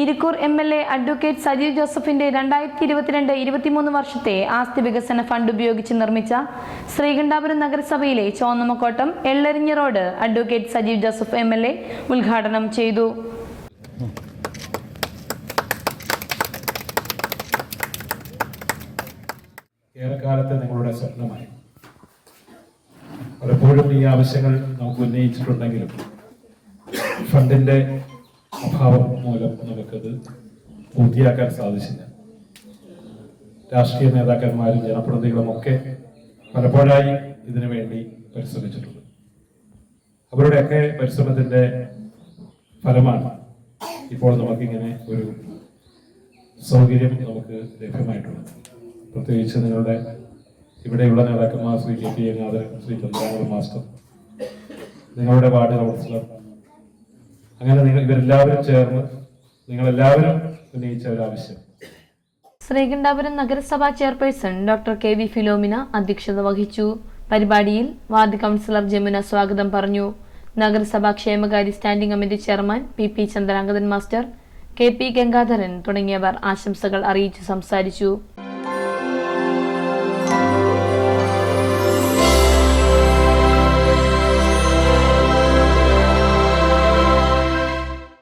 Irikkur M L A advocate Sajeev ജോസഫിന്റെ രണ്ടായിരത്തി ഇരുപത്തിരണ്ട് ഇരുപത്തിമൂന്ന് വർഷത്തെ ആസ്തി വികസന ഫണ്ട് ഉപയോഗിച്ച് നിർമ്മിച്ച ശ്രീകണ്ഠാപുരം നഗരസഭയിലെ Chonnamakkottam Ellarinja road advocate Sajeev Joseph M L A ഉദ്ഘാടനം ചെയ്തു. ഏറെക്കാലത്തെ നിങ്ങളുടെ സ്വപ്നമായി. പലപ്പോഴും ഈ ആവശ്യങ്ങൾ നമുക്ക് ഉന്നയിച്ചിട്ടുണ്ടെങ്കിലും ഫണ്ടിന്റെ അഭാവം മൂലം നമുക്കത് പൂർത്തിയാക്കാൻ സാധിച്ചില്ല. രാഷ്ട്രീയ നേതാക്കന്മാരും ജനപ്രതിനിധികളും ഒക്കെ പലപ്പോഴായി ഇതിനു വേണ്ടി പരിശ്രമിച്ചിട്ടുണ്ട്. അവരുടെയൊക്കെ പരിശ്രമത്തിന്റെ ഫലമാണ് ഇപ്പോൾ നമുക്കിങ്ങനെ ഒരു സൗകര്യം നമുക്ക് ലഭ്യമായിട്ടുള്ളത്. പ്രത്യേകിച്ച് നിങ്ങളുടെ ഇവിടെയുള്ള നേതാക്കന്മാർ Shri K P Nathan Shri Chandrananda master നിങ്ങളുടെ വാർഡ് കൗൺസിലർ അങ്ങനെ നിങ്ങൾ ഇവരെല്ലാവരും ചേർന്ന് നിങ്ങളെല്ലാവരും ഉന്നയിച്ച ഒരു ആവശ്യം. ശ്രീകണ്ഠാപുരം നഗരസഭാ chairperson doctor K V Philomina അധ്യക്ഷത വഹിച്ചു. പരിപാടിയിൽ വാർഡ് കൗൺസിലർ ജമുന സ്വാഗതം പറഞ്ഞു. നഗരസഭാ ക്ഷേമകാര്യ standing committee chairman P P Chandrangathan master K P Gangadharan തുടങ്ങിയവർ ആശംസകൾ അറിയിച്ചു സംസാരിച്ചു.